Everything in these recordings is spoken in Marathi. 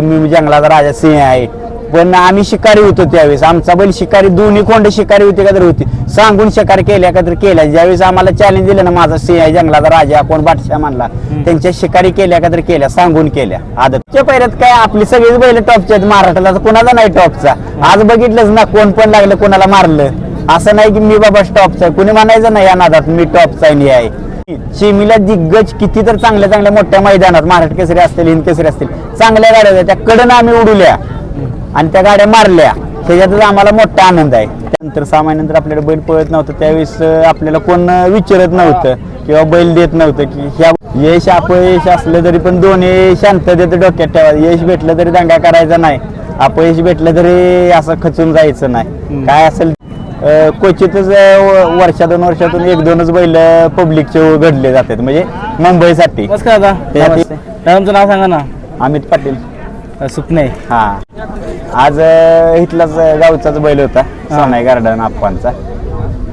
मी जंगलाचा राजा सिंह आहे. पण आम्ही शिकारी होतो त्यावेळेस. आमचा बैल शिकारी दोन्ही कोंड शिकारी होते का तर होती. सांगून शिकार केल्या का तर केल्या. ज्यावेळेस आम्हाला चॅलेंज दिलं ना माझा सिंह आहे जंगलाचा राजा कोण बादशाह मानला. त्यांच्या शिकारी केल्या का तर केल्या सांगून केल्या. आदतच्या पहिल्यात काय आपली सगळीच बैल टॉपच्या आहेत. महाराष्ट्राला कोणाचा नाही टॉपचा आज बघितलंच ना कोण पण लागलं कोणाला मारलं. असं नाही की मी बाबा टॉपचा आहे. कुणी म्हणायचं नाही या नादात मी टॉपचा आहे. चिमीला दिग्गज किती तर चांगल्या चांगल्या मोठ्या मैदानात महाराष्ट्र केसरी असतील हिंद केसरी असतील चांगल्या गाड्या त्या कडनं आम्ही उडवल्या आणि त्या गाड्या मारल्या. त्याच्यातच आम्हाला मोठा आनंद आहे. त्यानंतर सहा महिन्यानंतर आपल्याला बैल पळत नव्हतं. त्यावेळेस आपल्याला कोण विचारत नव्हतं किंवा बैल देत नव्हतं की ह्या यश अपयश असलं तरी पण दोन्ही शांततेत डोक्यात ठेवा. यश भेटलं तरी दंगा करायचा नाही. अपयश भेटलं तरी असं खचून जायचं नाही. काय असेल क्वचितच वर्षा दोन वर्षातून एक दोनच बैल पब्लिकचे घडले जातात. म्हणजे मुंबईसाठी. नमस्कार दादा. त्याच्यात- नमस्ते. दादा तुमचं नाव सांगा ना. अमित पाटील. सुपने हा. आज अं, इथलाच अं, गावचाच बैल होता. सोनाई गार्डन आप्पांचा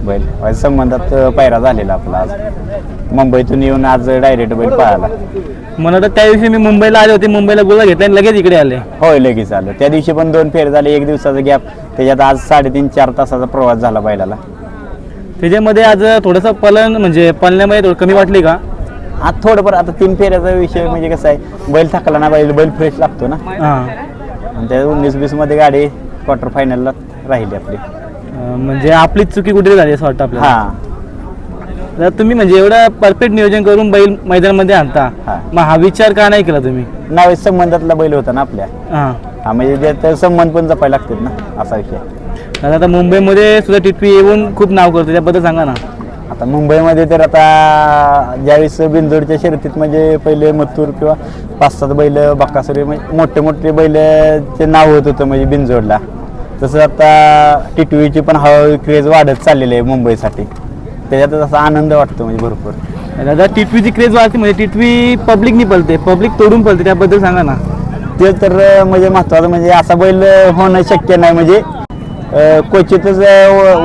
बैल. आज संबंधात अं, पायरा झालेला आपला आज. मुंबईतून येऊन आज डायरेक्ट बैल पळाला. तर त्या दिवशी मी मुंबईला आले होते. मुंबईला गोळा घेतला आणि लगेच इकडे आले. होय लगेच आलं. त्या दिवशी पण दोन फेर झाले. एक दिवसाचा गॅप त्याच्यात आज साडेतीन चार तासाचा प्रवास झाला बैलाला. त्याच्यामध्ये आज थोडंसं पलन म्हणजे पलण्यामध्ये थोडं कमी वाटली का? आज थोडंफार आता तीन फेऱ्याचा विषय म्हणजे कसं आहे बैल थकला ना बैल बैल फ्रेश लागतो ना. हां. आणि त्या उन्नीस वीसमध्ये गाडी क्वार्टर फायनलला राहिली आपली. म्हणजे आपलीच चुकी कुठेतरी झाली असं वाटतं आपल्याला. हा. तर तुम्ही म्हणजे एवढं परफेक्ट नियोजन करून बैल मैदानामध्ये आणता. हा. मग हा विचार का नाही केला तुम्ही? नावे संबंधातला बैल होता ना आपल्या. हां. हा म्हणजे त्यात संबंध पण जपायला लागतात ना असा विषय. दादा आता मुंबईमध्ये सुद्धा टिटवी येऊन खूप नाव करतो त्याबद्दल सांगा ना. आता मुंबईमध्ये तर आता ज्यावेळेस बिंदोडच्या शर्यतीत म्हणजे पहिले मथुर किंवा पाच सात बैल बक्कासुरी म्हणजे मोठे मोठे बैलचे नाव होत होतं म्हणजे बिंजोडला तसं आता टिटवीची पण हळूहळू क्रेज वाढत चाललेली आहे मुंबईसाठी. त्याच्यातच असा आनंद वाटतो म्हणजे भरपूर. दादा टिटवीची क्रेज वाढते म्हणजे टिटवी पब्लिकनी पलते पब्लिक तोडून पलते त्याबद्दल सांगा ना. ते तर म्हणजे महत्वाचं म्हणजे असा बैल होणं शक्य नाही म्हणजे क्वचितच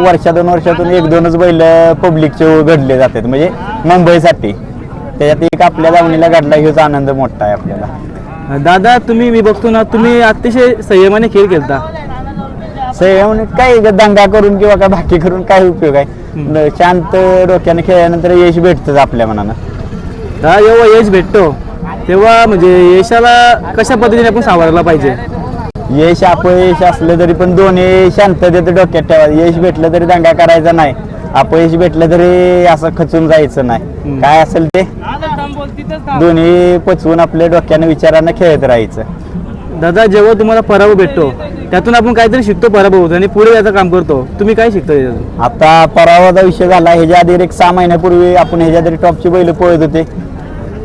वर्षा दोन वर्षातून एक दोनच बैल पब्लिकचे घडले जातात म्हणजे मुंबईसाठी. त्याच्यात एक आपल्या दावणीला घडला हेच आनंद मोठा आहे आपल्याला. दादा तुम्ही मी बघतो ना तुम्ही अतिशय संयमाने खेळ खेळता. संयम काय दंगा करून किंवा काय बाकी करून काय उपयोग आहे? शांत डोक्याने खेळल्यानंतर यश भेटतंच आपल्या मनानं. दादा जेव्हा यश भेटतो. तेव्हा म्हणजे यशाला कशा पद्धतीने आपण सावरायला पाहिजे? यश अपयश असलं तरी पण दोन्ही शांततेत डोक्यात ठेवा. यश भेटलं तरी दंगा करायचा नाही. अपयश भेटलं तरी असं खचून जायचं नाही. काय असेल ते दोन्ही पचवून आपल्या डोक्यानं विचारानं खेळत राहायचं. दादा जेव्हा तुम्हाला पराभव भेटतो त्यातून आपण काहीतरी शिकतो पराभव होतो आणि पुढे याचं काम करतो. तुम्ही काय शिकता आता पराभवाचा विषय झाला. ह्याच्या आधी एक सहा महिन्यापूर्वी आपण ह्याच्या आधी टॉपची बैल पळत होते.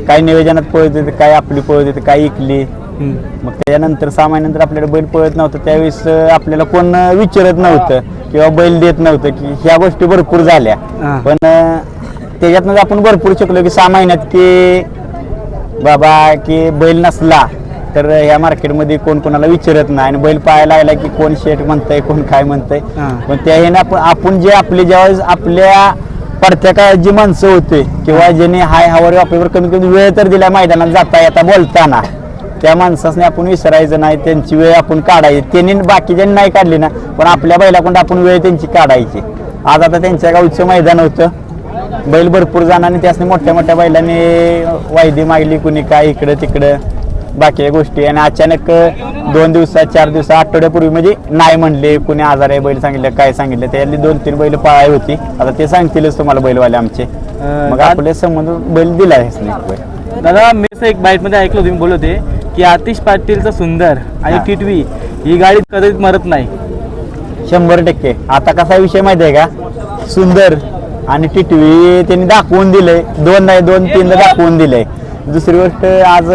काही नियोजनात पळत होते काही आपली पळत होते काही इकली हम्म. मग त्याच्यानंतर सहा महिन्यानंतर आपल्याला बैल पळत नव्हतं त्यावेळेस आपल्याला कोण विचारत नव्हतं किंवा बैल देत नव्हतं की ह्या गोष्टी भरपूर झाल्या. पण त्याच्यातनं आपण भरपूर शिकलो की सहा महिन्यात की बाबा की बैल नसला तर ह्या मार्केटमध्ये कोण कोणाला विचारत नाही आणि बैल पाहायला लागला की कोण शेट म्हणतंय कोण काय म्हणतंय. पण त्या आपण आपण जे आपले ज्यावेळेस आपल्या पडत्या काळात जी माणसं होते. किंवा ज्यांनी हाय हावर वापरीवर कमीत कमी वेळ तर दिला मैदानात जाता येता बोलताना. त्या माणसाने आपण विसरायचं नाही त्यांची वेळ आपण काढायची. त्यांनी बाकीच्यांनी नाही काढली ना पण आपल्या बैलाकडून आपण वेळ त्यांची काढायची. आज आता त्यांच्या गावचं मैदान होतं. बैल भरपूर जाणार आणि त्यासने मोठ्या मोठ्या बैलांनी वायदी मागली कुणी काय इकडं तिकडं. बाकीच्या गोष्टी आणि अचानक दोन दिवसात चार दिवसात आठवड्यापूर्वी म्हणजे नाही म्हणले कुणी आजार आहे बैल सांगितलं काय सांगितलं त्यातली दोन तीन बैल पळाय होती. आता ते सांगतीलच तुम्हाला बैलवाले आमचे. मग आपले संबंध बैल दिला आहे दादा मी एक बाईटमध्ये ऐकलं तुम्ही बोलत होते की आतिश पाटीलचा सुंदर आणि. टिटवी ही गाडी कधीच मरत नाही. शंभर टक्के. आता कसा विषय माहिती आहे का? सुंदर आणि टिटवी त्यांनी दाखवून दिलंय. दोन नाही दोन तीनदा दाखवून दिलंय. दुसरी गोष्ट आज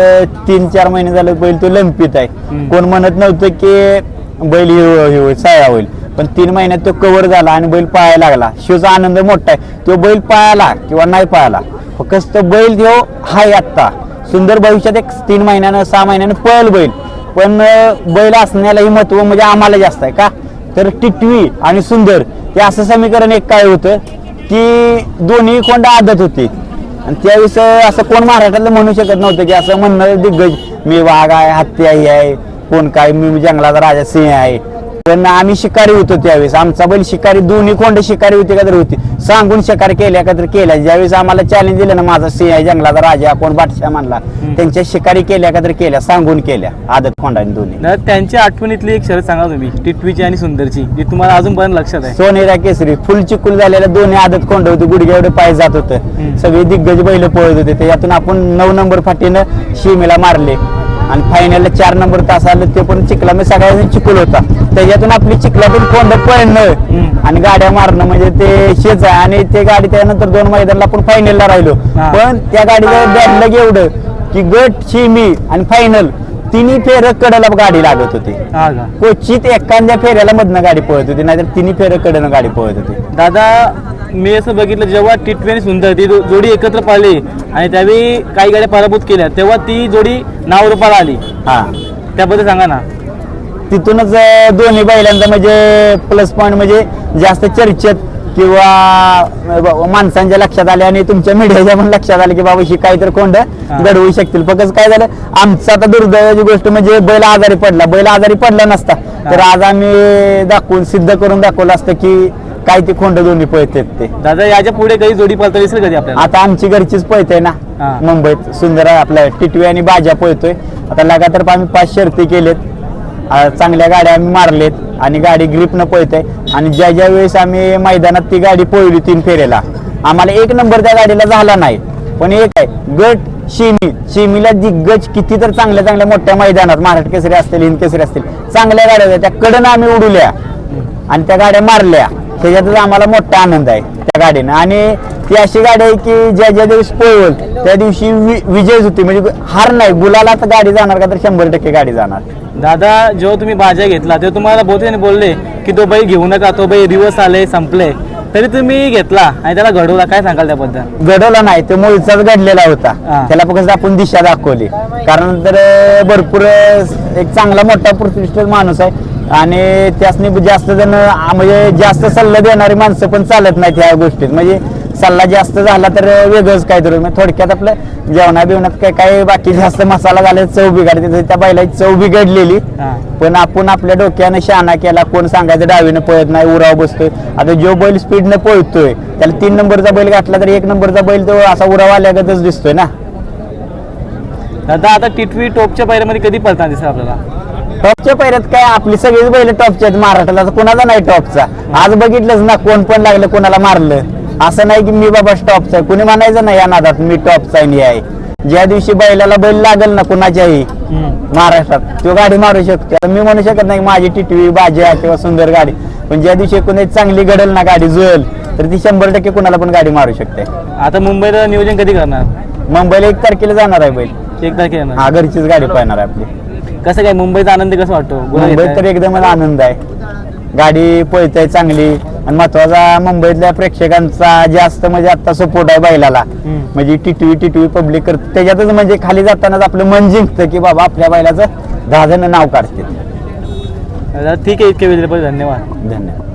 तीन चार महिने झाले बैल तो लंपित आहे. कोण म्हणत नव्हतं की बैल हे हे होईल साया होईल. पण तीन महिन्यात तो कव्हर झाला आणि बैल पळायला लागला. शिवचा आनंद मोठा आहे. तो बैल पळाला किंवा नाही पळाला फक्त बैल तो हाय आत्ता. सुंदर भविष्यात एक तीन महिन्यानं सहा महिन्यानं पळल बैल. पण बैल असण्यालाही महत्त्व म्हणजे आम्हाला जास्त आहे का? तर टिटवी आणि सुंदर हे असं समीकरण एक काय होतं की दोन्ही कोंड आदत होती. आणि त्यावेळेस असं कोण महाराष्ट्रातलं म्हणू शकत नव्हतं की असं म्हणणं दिग्गज मी वाघ आहे हत्ती आहे. कोण काय मी जंगलाचा राजा सिंह आहे. पण आम्ही शिकारी होतो त्यावेळेस. आमचा बैल शिकारी दोन्ही कोंड शिकारी होती का तर होती. सांगून शिकार केल्या का तर केल्या. ज्यावेळेस आम्हाला चॅलेंज दिलं ना माझा सिंह जंगलाचा राजा कोण बादशाह मानला त्यांच्या शिकारी केल्या का तर केल्या सांगून केल्या. आदत खोंडाने दोन्ही. त्यांच्या आठवणीतली एक शरद सांगा तुम्ही टिटवीची आणि सुंदरची जी तुम्हाला अजूनपर्यंत लक्षात आहे. सोनेरा केसरी फुल चिकुल झालेल्या दोन्ही आदत खोंड होती गुडघ्या एवढे पाय जात होतं. सगळे दिग्गज बैल पळत होते. त्याच्यातून आपण नऊ नंबर फाटीनं शिमेला मारले. आणि फायनलला चार नंबर तास आलं ते पण चिखला. मी सगळ्यांनी चिकुल होता. त्याच्यातून आपली चिखलातून खोंड पळणं. आणि गाड्या मारणं म्हणजे ते शेच आहे. आणि ते गाडी त्यानंतर दोन मैदानला आपण फायनलला राहिलो. पण त्या गाडीचं बॅडलग एवढं की गट शिमी आणि फायनल तिन्ही फेर कडला गाडी लागत होती. क्वचित एखाद्या फेऱ्याला मधनं गाडी पळत होती नाहीतर तिन्ही फेऱ्या कडनं गाडी पळत होती. दादा मी असं बघितलं जेव्हा टिटवी आणि सुंदर ती जोडी एकत्र पाळली आणि त्यावेळी काही गाड्या पराभूत केल्या तेव्हा ती जोडी नाव रूपाला आली. हा. त्याबद्दल सांगा ना. तिथूनच दोन्ही बैलांचा म्हणजे प्लस पॉईंट म्हणजे जास्त चर्चेत किंवा माणसांच्या लक्षात आले आणि तुमच्या मीडियाच्या पण लक्षात आले की बाबा ही काहीतरी कोंड घडवू शकतील. फक्त काय झालं आमचं आता दुर्दैवाची गोष्ट म्हणजे बैल आजारी पडला. बैल आजारी पडला नसता. तर आज आम्ही दाखवून सिद्ध करून दाखवलं असतं की काय ती खोंड दोन्ही पळतात ते. दादा याच्यापुढे काही जोडी पळता दिसेल कधी आपल्याला? आता आमची घरचीच पळतोय ना हा. मुंबईत. सुंदर आहे आपल्या टिटवी आणि बाजा पळतोय. आता लगातार आम्ही पाच शर्ती केलेत. आ, चांगल्या गाड्या आम्ही मारलेत आणि गाडी ग्रीपनं पळते आणि ज्या ज्या वेळेस आम्ही मैदानात ती गाडी पळली तीन फेरेला आम्हाला एक नंबर त्या गाडीला झाला नाही. पण एक आहे गट शिमी. शिमीला दिग्गज किती तर चांगल्या चांगल्या मोठ्या मैदानात महाराष्ट्र केसरी असतील हिंद केसरी असतील चांगल्या गाड्या होत्या. त्या कडनं आम्ही उडवल्या आणि त्या गाड्या मारल्या. त्याच्यातच आम्हाला मोठा आनंद आहे त्या गाडीनं. आणि ती अशी गाडी आहे की ज्या ज्या दिवशी पळवल त्या दिवशी वि- विजयच होती. म्हणजे हार नाही गुलाला तर गाडी जाणार का तर शंभर टक्के गाडी जाणार. दादा जेव्हा तुम्ही बाजा घेतला तेव्हा तुम्हाला बहुतेक बोलले की तो बैल घेऊ नका तो बैल रिवर्स आले संपले. तरी तुम्ही घेतला आणि त्याला घडवला. काय सांगाल त्याबद्दल? घडवला नाही तो मूळचाच घडलेला होता. त्याला फक्त आपण दिशा दाखवली. कारण तर भरपूर एक चांगला मोठा प्रतिष्ठित माणूस आहे. आणि त्यासनी जास्त जण म्हणजे जास्त सल्ला देणारी माणसं पण चालत नाहीत ह्या गोष्टीत. म्हणजे सल्ला जास्त झाला तर वेगळंच काहीतरी. म्हणजे थोडक्यात आपलं जेवणा बिवणात काय काय बाकी जास्त मसाला झाला चव बिघडते. तर त्या बैलाची चव बिघडलेली. पण आपण आपल्या डोक्यानं शाना केला कोण सांगायचं डावीनं पळत नाही उराव बसतोय. आता जो बैल स्पीडनं पळतोय त्याला तीन नंबरचा बैल घातला तर एक नंबरचा बैल तो असा उराव आल्यागतच दिसतोय ना. दादा आता टिटवी टोपच्या पायऱ्यामध्ये कधी पळताना दिसेल आपल्याला? टॉपच्या पैऱ्यात काय आपली सगळीच बैल टॉपच्या आहेत महाराष्ट्राला कोणाचा नाही टॉपचा? आज बघितलंच ना कोण पण लागलं कोणाला मारलं. असं नाही की मी बाबा टॉपचा आहे. कुणी म्हणायचं नाही या नादात मी टॉपचा आहे आहे. ज्या दिवशी बैलाला बैल लागल ना कुणाच्याही महाराष्ट्रात तो गाडी मारू शकतो. मी म्हणू शकत नाही की माझी टिटवी बाजा किंवा सुंदर गाडी. पण ज्या दिवशी कोणी चांगली घडल ना गाडी जुळल तर ती शंभर टक्के कुणाला पण गाडी मारू शकते. आता मुंबईला नियोजन कधी करणार? मुंबईला एक तारखेला जाणार आहे बैल. एक तारखेला. हा घरचीच गाडी पाहणार आहे आपली. कसं काय मुंबईचा आनंद कसं वाटतो? गुलाल मुंबईत. तर एकदमच आनंद आहे. गाडी पळते चांगली. आणि महत्त्वाचा मुंबईतल्या प्रेक्षकांचा जास्त म्हणजे आता सपोर्ट आहे बैलाला. हम्म. म्हणजे टिटवी टिटवी पब्लिक करत त्याच्यातच म्हणजे खाली जातानाच आपलं मन जिंकतं की बाबा आपल्या बैलाचं दहा जण नाव काढतील. दादा ठीक आहे इतके वेळ दिल्याबद्दल धन्यवाद. धन्यवाद.